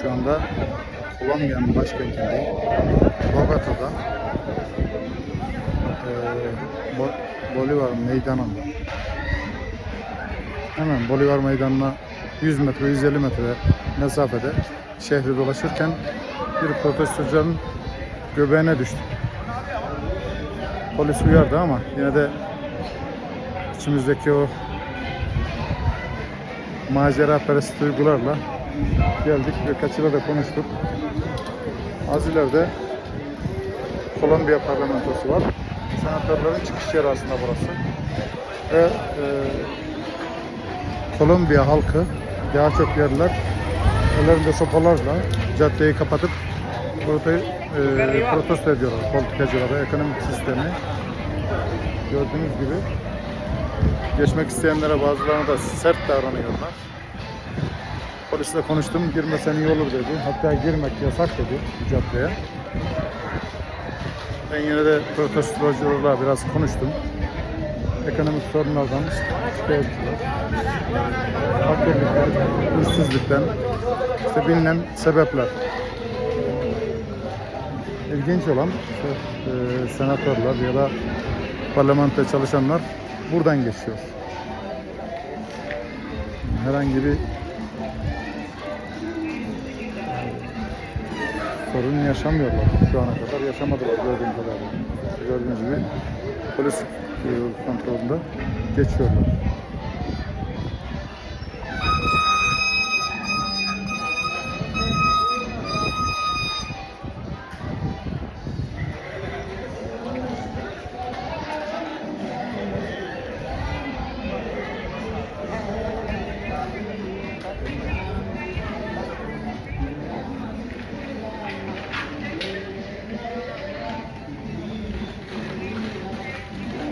Şu anda Kolombiya'nın başkentinde Bogota'da eee Bo- Bolivar Meydanı'nda hemen Bolivar Meydanı'na 100 metre 150 metre mesafede şehri dolaşırken bir protestocuların göbeğine düştü. Polis uyardı ama yine de içimizdeki o macera perest duygularla geldik ve kaçıyla da konuştuk. Az ileride Kolombiya parlamentosu var. Senatörlerin çıkış yeri aslında burası. Ve e, Kolombiya halkı daha çok yerler ellerinde sopalarla caddeyi kapatıp prote, e, protesto ediyorlar politikacılara, ekonomik sistemi. Gördüğünüz gibi geçmek isteyenlere bazılarına da sert davranıyorlar. Polisle konuştum, girmesen iyi olur dedi. Hatta girmek yasak dedi bu caddeye. Ben yine de protestocularla biraz konuştum. Ekonomik sorunlardan şikayetçiler. Fakirlikten, işsizlikten, işte bilinen sebepler. İlginç olan işte, e, senatörler ya da parlamentoda çalışanlar buradan geçiyor. Herhangi bir sorun yaşamıyorlar şu ana kadar. Yaşamadılar gördüğüm kadarıyla. Gördüğünüz gibi polis kontrolünde geçiyorlar.